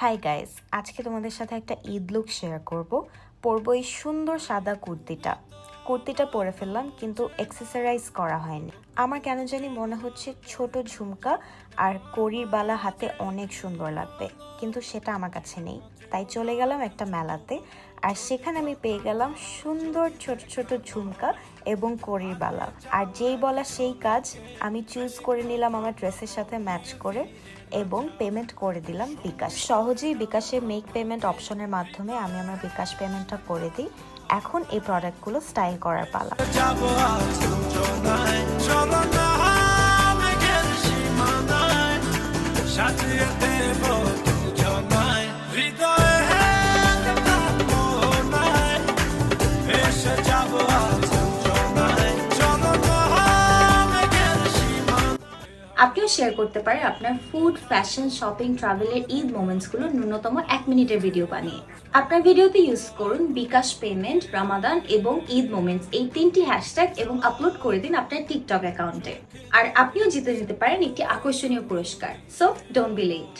Hi guys আজকে তোমাদের সাথে একটা ঈদ লুক শেয়ার করব। পরবো এই সুন্দর সাদা কুর্তিটা। কুর্তিটা পরে ফেললাম, কিন্তু এক্সেসারাইজ করা হয়নি। আমার কেন জানি মনে হচ্ছে ছোট ঝুমকা আর করির বালা হাতে অনেক সুন্দর লাগবে, কিন্তু সেটা আমার কাছে নেই। তাই চলে গেলাম একটা মেলাতে। আর সেখানে আমি পেয়ে গেলাম সুন্দর ছোট ছোট ঝুমকা এবং কড়ির বালা। আর যেই বলা সেই কাজ আমি চুজ করে নিলাম আমার ড্রেসের সাথে ম্যাচ করে এবং পেমেন্ট করে দিলাম বিকাশ। সহজেই বিকাশে মেক পেমেন্ট অপশনের মাধ্যমে আমি আমার বিকাশ পেমেন্টটা করে দিই। এখন এই প্রোডাক্টগুলো স্টাইল করার পালা। যাব আপনিও শেয়ার করতে পারেন আপনার ফুড ফ্যাশন শপিং ট্রাভেলের ঈদ মোমেন্টসগুলো ন্যূনতম এক মিনিটের ভিডিও বানিয়ে। আপনার ভিডিওতে ইউজ করুন বিকাশ পেমেন্ট রামাদান এবং ঈদ মোমেন্টস এই তিনটি হ্যাশট্যাগ এবং আপলোড করে দিন আপনার টিকটক অ্যাকাউন্টে আর আপনিও জিতে নিতে পারেন একটি আকর্ষণীয় পুরস্কার। So don't be late